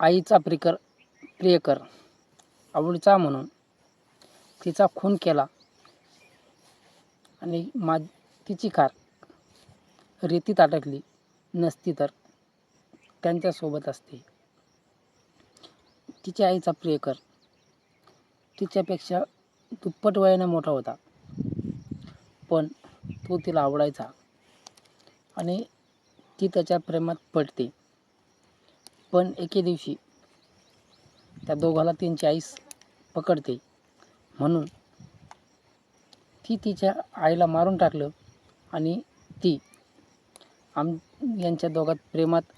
आईचा प्रिकर प्रियकर आवडीचा म्हणून तिचा खून केला आणि मा तिची कार रेतीत अडकली नसती तर त्यांच्यासोबत असते. तिच्या आईचा प्रियकर तिच्यापेक्षा दुप्पट वयाने मोठा होता. पण तो तिला आवडायचा आणि ती त्याच्या प्रेमात पडते. पण एके दिवशी त्या दोघाला त्यांची आईस पकडते. म्हणून ती तिच्या आईला मारून टाकलं आणि ती आम यांच्या दोघात प्रेमात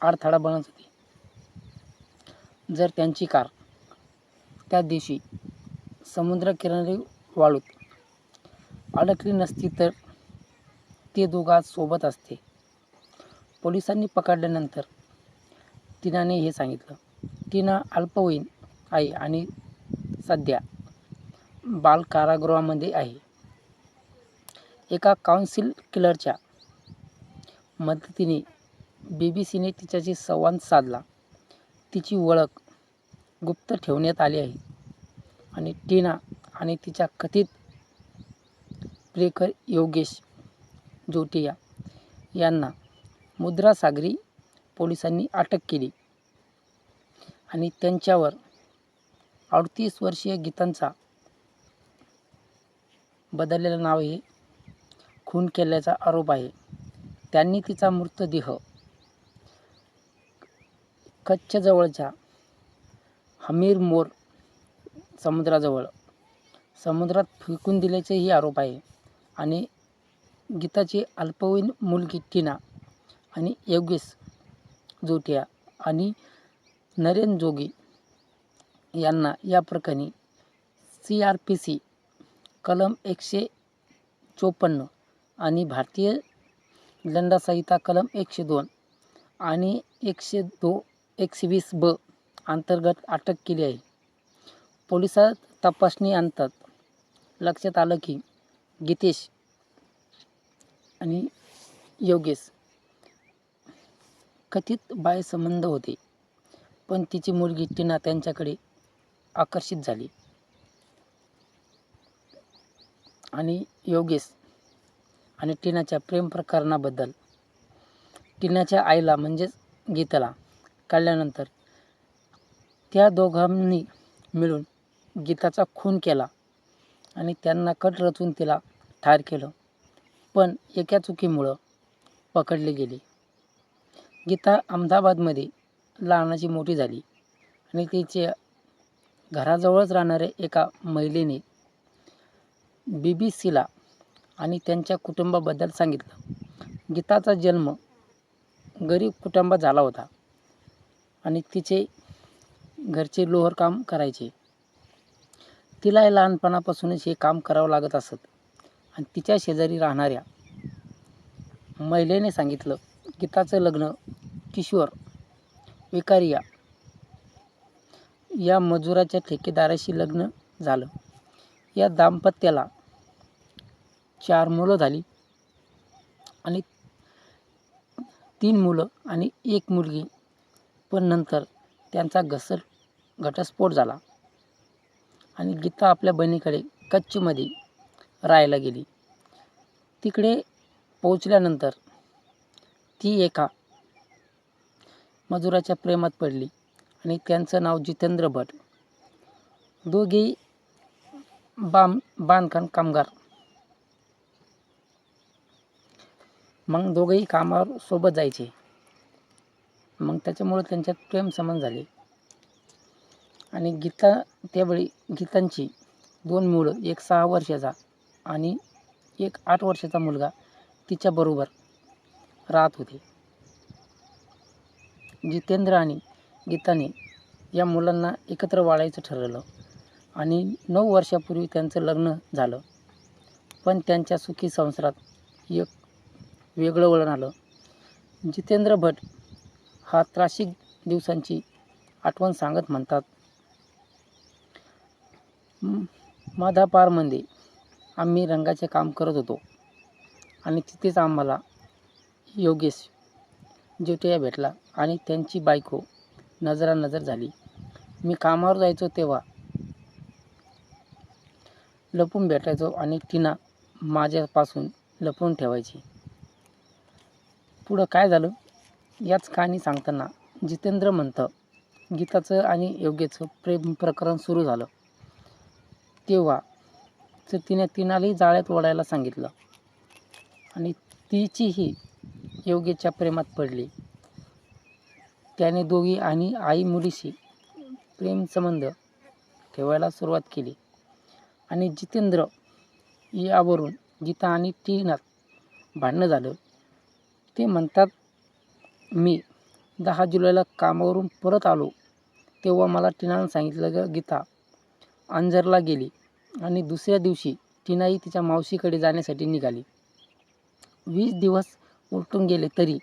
अडथळा बनत होती. जर त्यांची कार त्या दिवशी समुद्रकिनारी वाळूत अडकली नसती तर ते दोघं आज सोबत असते. पोलिसांनी पकडल्यानंतर तिनाने हे सांगितलं टीना अल्पवयीन आहे आणि सध्या बाल कारागृहामध्ये आहे. एका काउन्सिल किलरच्या मदतीने बी बी सीने तिच्याशी संवाद साधला. तिची ओळख गुप्त ठेवण्यात आली आहे आणि टीना आणि तिच्या कथित प्रेकर योगेश जोटिया यांना मुद्रा सागरी पोलिसांनी अटक केली. आणि त्यांच्यावर अडतीस वर्षीय गीतांचा बदललेलं नाव हे खून केल्याचा आरोप आहे. त्यांनी तिचा मृतदेह कच्छजवळच्या हमीर मोर समुद्राजवळ समुद्रात फेकून दिल्याचेही आरोप आहे. आणि गीताची अल्पवयीन मुलगी टीना आणि योगेश जोटिया आणि नरेन जोगी यांना या प्रकरणी सी आर पी सी कलम एकशे चोपन्न आणि भारतीय दंडसंहिता कलम एकशे दोन आणि एकशे दो एकशे वीस ब अंतर्गत अटक केली आहे. पोलिसात तपासणी आणतात लक्षात आलं की गीतेश आणि योगेश कथित बायसंबंध होते. पण तिची मुलगी टीना त्यांच्याकडे आकर्षित झाली. आणि योगेश आणि टीनाच्या प्रेम प्रकरणाबद्दल. टीनाच्या आईला म्हणजेच गीताला कळल्यानंतर त्या दोघांनी मिळून गीताचा खून केला आणि त्यांना कट रचून तिला ठार केलं. पण एका चुकीमुळं पकडले गेले. गीता अहमदाबादमध्ये लहानाची मोठी झाली. आणि तिचे घराजवळच राहणाऱ्या एका महिलेने बी बी सीला आणि त्यांच्या कुटुंबाबद्दल सांगितलं. गीताचा जन्म गरीब कुटुंबात झाला होता. आणि तिचे घरचे लोहर काम करायचे. तिला लहानपणापासूनच हे काम करावं लागत असत. आणि तिच्या शेजारी राहणाऱ्या महिलेने सांगितलं गीताचं लग्न किशोर विकारिया. या मजुराच्या ठेकेदाराशी लग्न झालं. या दाम्पत्याला चार मुलं झाली आणि तीन मुलं आणि एक मुलगी. पण नंतर त्यांचा घसर घटस्फोट झाला आणि गीता आपल्या बहिणीकडे कच्छमध्ये राहायला गेली. तिकडे पोचल्यानंतर ती एका मजुराच्या प्रेमात पडली आणि त्यांचं नाव जितेंद्र भट. दोघेही बाम बांधकाम कामगार. मग दोघेही कामावर सोबत जायचे. मग त्याच्यामुळे त्यांच्यात प्रेम समान झाले. आणि गीता त्यावेळी गीतांची दोन मुलं एक सहा वर्षाचा आणि एक आठ वर्षाचा मुलगा तिच्याबरोबर राहत होते. जितेंद्र आणि गीताने या मुलांना एकत्र वाढायचं ठरवलं. आणि नऊ वर्षापूर्वी त्यांचं लग्न झालं. पण त्यांच्या सुखी संसारात एक वेगळं वळण आलं. जितेंद्र भट हा त्रासिक दिवसांची आठवण सांगत म्हणतात माधापारमध्ये आम्ही रंगाचे काम करत होतो आणि तिथेच आम्हाला योगेश ज्योतिया भेटला आणि त्यांची बायको नजरानजर झाली. मी कामावर जायचो तेव्हा लपून भेटायचो आणि तिना माझ्यापासून लपवून ठेवायची. पुढं काय झालं? याच कहाणी सांगताना जितेंद्र म्हणतं गीताचं आणि योग्यचं प्रेम प्रकरण सुरू झालं. तेव्हा तर तिने तिनालाही जाळ्यात ओढायला सांगितलं. आणि तिचीही योगेच्या प्रेमात पडली. त्याने दोघी आणि आई मुलीशी प्रेमसंबंध ठेवायला सुरुवात केली. आणि जितेंद्र यावरून गीता आणि टीनात भांडणं झालं. ते म्हणतात मी दहा जुलैला कामावरून परत आलो. तेव्हा मला टीनानं सांगितलं ग गीता अंजरला गेली आणि दुसऱ्या दिवशी टीनाही तिच्या मावशीकडे जाण्यासाठी निघाली. वीस दिवस उलटून गेले तरी.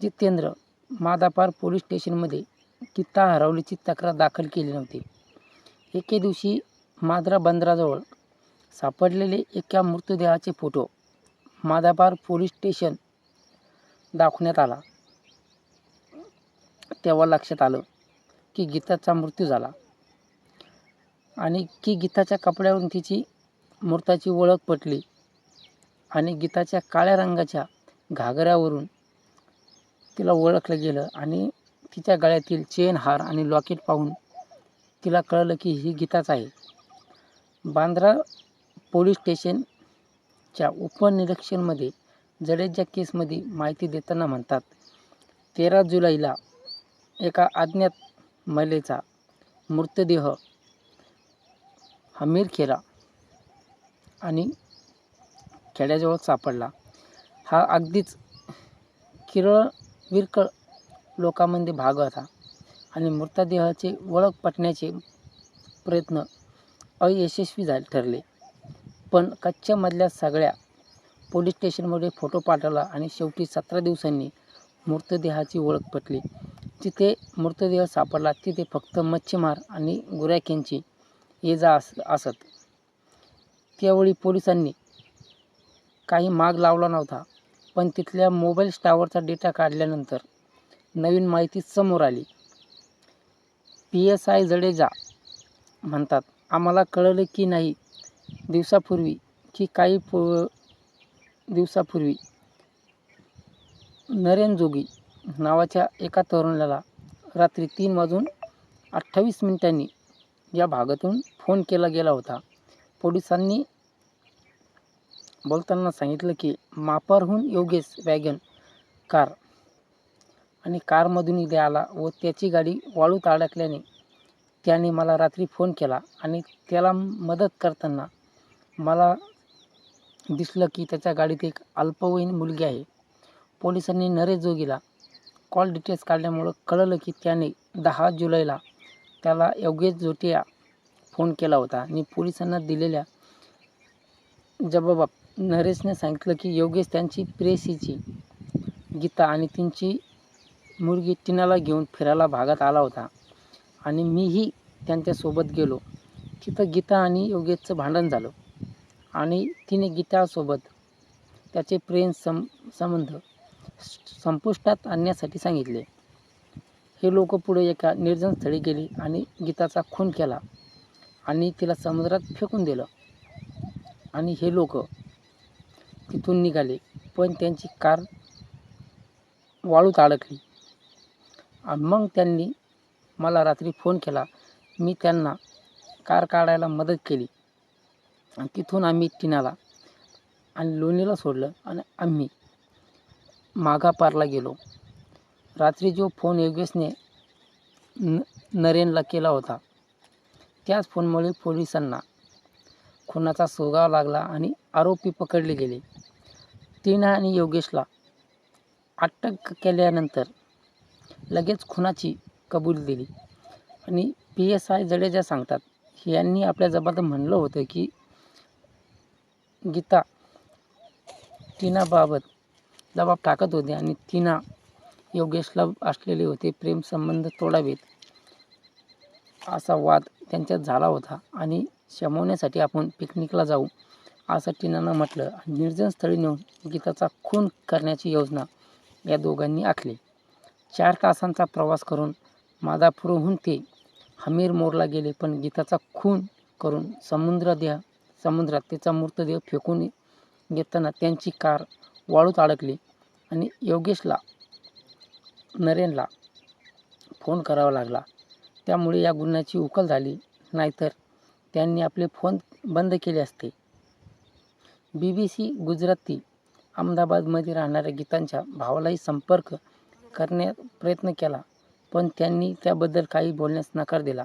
जितेंद्र मादापार पोलीस स्टेशनमध्ये गीता हरवल्याची तक्रार दाखल केली नव्हती. एके दिवशी माद्रा बंदराजवळ सापडलेले एका मृतदेहाचे फोटो मादापार पोलीस स्टेशन दाखवण्यात आला. तेव्हा लक्षात आलं की गीताचा मृत्यू झाला आणि की गीताच्या कपड्यावरून तिची मृताची ओळख पटली आणि गीताच्या काळ्या रंगाच्या घागऱ्यावरून तिला ओळखलं गेलं आणि तिच्या गळ्यातील चेन हार आणि लॉकेट पाहून तिला कळलं की ही गीताच आहे. बांद्रा पोलीस स्टेशनच्या उपनिरीक्षणमध्ये जडेजा केसमध्ये माहिती देताना म्हणतात तेरा जुलैला एका अज्ञात महिलेचा मृतदेह हमीरखेरा आणि खेड्याजवळ सापडला. हा अगदीच किरळ विरकळ लोकांमध्ये भाग होता. आणि मृतदेहाचे ओळख पटण्याचे प्रयत्न अयशस्वी झाले ठरले. पण कच्छमधल्या सगळ्या पोलीस स्टेशनमध्ये फोटो पाठवला आणि शेवटी सतरा दिवसांनी मृतदेहाची ओळख पटली. जिथे मृतदेह सापडला तिथे फक्त मच्छीमार आणि गुराख्यांची ये जा अस असत. त्यावेळी पोलिसांनी काही माग लावला नव्हता. पण तिथल्या मोबाईल टावरचा डेटा काढल्यानंतर नवीन माहिती समोर आली. पी एस आय जडेजा म्हणतात आम्हाला कळलं की नाही दिवसापूर्वी की काही पु दिवसापूर्वी नरेन जोगी नावाच्या एका तरुणाला रात्री तीन वाजून अठ्ठावीस मिनिटांनी या भागातून फोन केला गेला होता. पोलिसांनी बोलताना सांगितलं की मापारहून योगेश वॅगन कार आणि कारमधून इथे आला व त्याची गाडी वाळूत अडकल्याने त्याने मला रात्री फोन केला आणि त्याला मदत करताना मला दिसलं की त्याच्या गाडीत एक अल्पवयीन मुलगी आहे. पोलिसांनी नरेश जोगीला कॉल डिटेल्स काढल्यामुळं कळलं की त्याने दहा जुलैला त्याला योगेश जोटिया फोन केला होता आणि पोलिसांना दिलेल्या जबाबात नरेशने सांगितलं की योगेश त्यांची प्रेसीची गीता आणि त्यांची मुलगी टिनाला घेऊन फिरायला भागात आला होता. आणि मीही त्यांच्यासोबत गेलो. तिथं गीता आणि योगेशचं भांडण झालं. आणि तिने गीतासोबत त्याचे प्रेम सं संबंध संपुष्टात आणण्यासाठी सांगितले. हे लोक पुढे एका निर्जन स्थळी गेली आणि गीताचा खून केला आणि तिला समुद्रात फेकून दिलं. आणि हे लोक तिथून निघाले पण त्यांची कार वाळूत अडकली. आणि मग त्यांनी मला रात्री फोन केला. मी त्यांना कार काढायला मदत केली. आणि तिथून आम्ही टिनाला आणि लोणीला सोडलं आणि आम्ही मागापारला गेलो. रात्री जो फोन योगेशने न नरेनला केला होता त्याच फोनमुळे पोलिसांना खुनाचा सोगावा लागला आणि आरोपी पकडले गेले. टीना आणि योगेशला अटक केल्यानंतर लगेच खुनाची कबूल दिली. आणि पी एस आय जडेजा सांगतात यांनी आपल्या जबाबदार म्हणलं होतं की गीता टीनाबाबत जबाब टाकत होते आणि टीना योगेशला असलेले होते प्रेमसंबंध तोडावेत असा वाद त्यांच्यात झाला होता. आणि शमवण्यासाठी आपण पिकनिकला जाऊ असं टीनानं म्हटलं आणि निर्जन स्थळी नेऊन गीताचा खून करण्याची योजना या दोघांनी आखली. चार तासांचा प्रवास करून मादापूरहून ते हमीर मोरला गेले पण गीताचा खून करून समुद्र देह समुद्रात तिचा मृतदेह फेकून घेताना त्यांची कार वाळूत अडकली आणि योगेशला नरेनला फोन करावा लागला. त्यामुळे या गुन्ह्याची उकल झाली. नाहीतर त्यांनी आपले फोन बंद केले असते. बी बी सी गुजराती अहमदाबादमध्ये राहणाऱ्या गीतांच्या भावालाही संपर्क करण्यात प्रयत्न केला पण त्यांनी त्याबद्दल काही बोलण्यास नकार दिला.